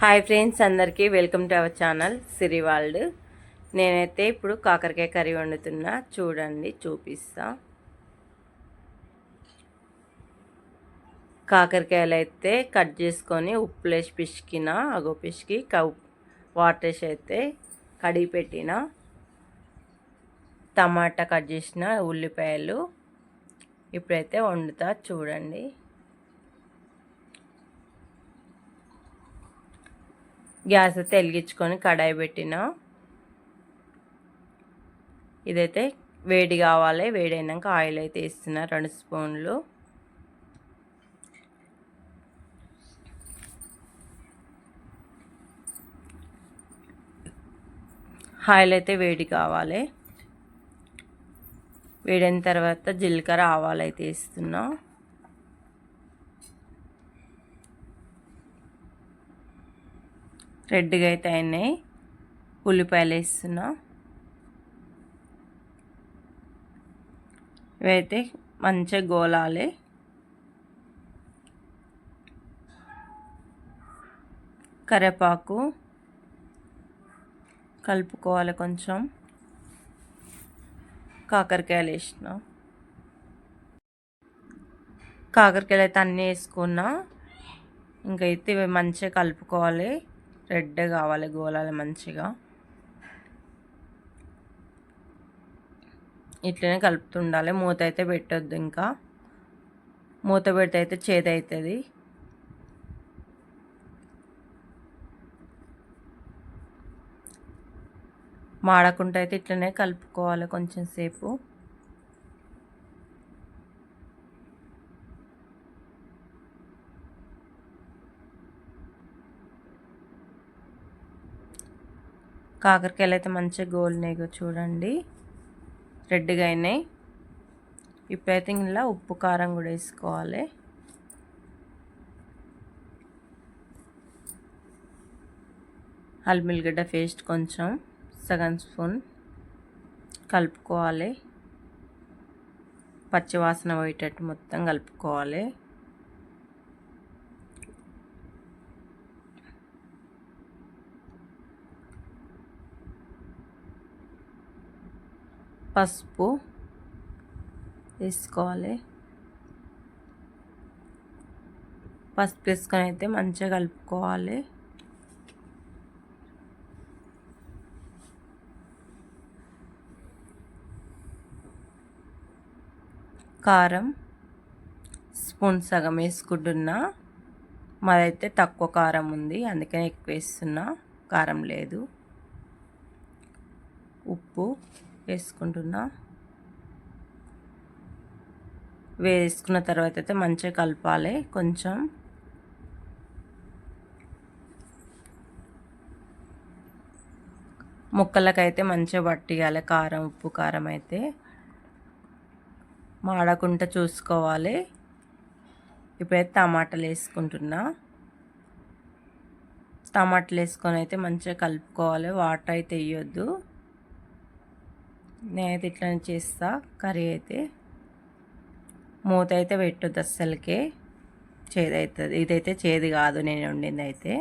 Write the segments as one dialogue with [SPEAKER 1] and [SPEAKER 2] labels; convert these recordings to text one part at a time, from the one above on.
[SPEAKER 1] Hi friends అందరికీ welcome to our channel Siri world. నేనైతే ఇప్పుడు కాకరకాయ కర్రీ వండుతున్నా. చూడండి చూపిస్తా. కాకరకాయలు అయితే కట్ చేసుకొని ఉప్పు వేసి పిసికిన అగో పిసికి వాటర్ అయితే కడిగి పెట్టిన. టమాటా కట్ చేసిన ఉల్లిపాయలు ఇప్పుడైతే వండుతా చూడండి. గ్యాస్ అయితే వెలిగించుకొని కడాయి పెట్టిన. ఇదైతే వేడి కావాలి వేడైనాక ఆయిల్ అయితే వేస్తున్నా రెండు స్పూన్లు. ఆయిల్ అయితే వేడి కావాలి. వేడైన తర్వాత జీలకర్ర ఆవాలు అయితే వేస్తున్నా. రెడ్గా అయితే అయినాయి. ఉల్లిపాయలు వేస్తున్నా. ఇవైతే మంచిగా గోలాలి. కరివేపాకు కలుపుకోవాలి కొంచెం. కాకరకాయలు వేసిన కాకరకాయలు అయితే అన్నీ వేసుకున్నా. ఇంకైతే ఇవి మంచిగా కలుపుకోవాలి. రెడ్ కావాలి గోలాలి మంచిగా. ఇట్లనే కలుపుతుండాలి. మూత అయితే పెట్టొద్దు ఇంకా. మూత పెడితే అయితే చేదు అవుతుంది మాడకుండా అయితే ఇట్లనే కలుపుకోవాలి కొంచెం సేపు. కాకరకాయలు అయితే మంచిగా గోలినాయి చూడండి. రెడ్గా అయినాయి. ఇప్పుడైతే ఇలా ఉప్పు కారం కూడా వేసుకోవాలి. అల్మిల్గడ్డ పేస్ట్ కొంచెం సగం స్పూన్ కలుపుకోవాలి. పచ్చివాసన పోయేటట్టు మొత్తం కలుపుకోవాలి. పసుపు వేసుకోవాలి. పసుపు వేసుకొని అయితే మంచిగా కలుపుకోవాలి. కారం స్పూన్ సగం వేసుకుంటున్నా. మాదైతే తక్కువ కారం ఉంది అందుకనే ఎక్కువ వేస్తున్నా. కారం లేదు. ఉప్పు. వేసుకుంటున్నా. వేసుకున్న తర్వాత అయితే మంచిగా కలపాలి కొంచెం. ముక్కలకైతే మంచిగా పట్టియాలి కారం ఉప్పు కారం అయితే. మాడకుండా చూసుకోవాలి. ఇప్పుడైతే టమాటాలు వేసుకుంటున్నా. టమాటాలు వేసుకొని అయితే మంచిగా కలుపుకోవాలి వాటర్ అయితే వేయొద్దు. నేనైతే ఇట్లనే చేస్తా కర్రీ అయితే. మూత అయితే పెట్టొద్దు అస్సలకే. చేదు అవుతుంది ఇదైతే చేదు కాదు నేను వండింది అయితే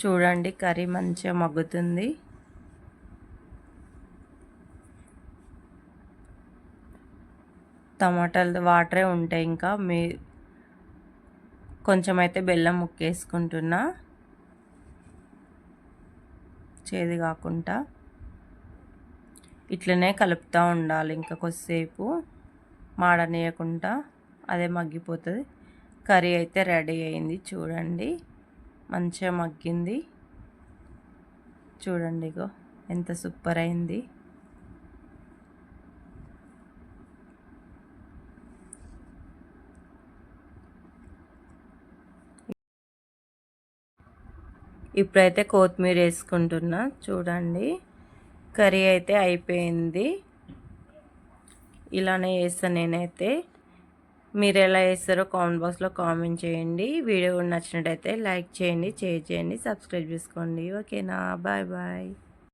[SPEAKER 1] చూడండి కర్రీ మంచిగా మగ్గుతుంది. టమాటాలు వాటరే ఉంటాయి ఇంకా. మీ కొంచెం అయితే బెల్లం ముక్కేసుకుంటున్నా. చేది కాకుండా ఇట్లనే కలుపుతూ ఉండాలి. ఇంకా కొద్దిసేపు మాడనీయకుండా అదే మగ్గిపోతుంది. కర్రీ అయితే రెడీ అయింది. చూడండి మంచిగా మగ్గింది. చూడండి ఇగో ఎంత సూపర్ అయింది. ఇప్పుడైతే కొత్తిమీర వేసుకుంటున్నా. చూడండి. కర్రీ అయితే అయిపోయింది. ఇలానే వేస్తాను నేనైతే. మీరు ఎలా వేస్తారో కామెంట్ బాక్స్లో కామెంట్ చేయండి. వీడియో నచ్చినట్టయితే లైక్ చేయండి షేర్ చేయండి సబ్స్క్రైబ్ చేసుకోండి. ఓకేనా? Bye bye.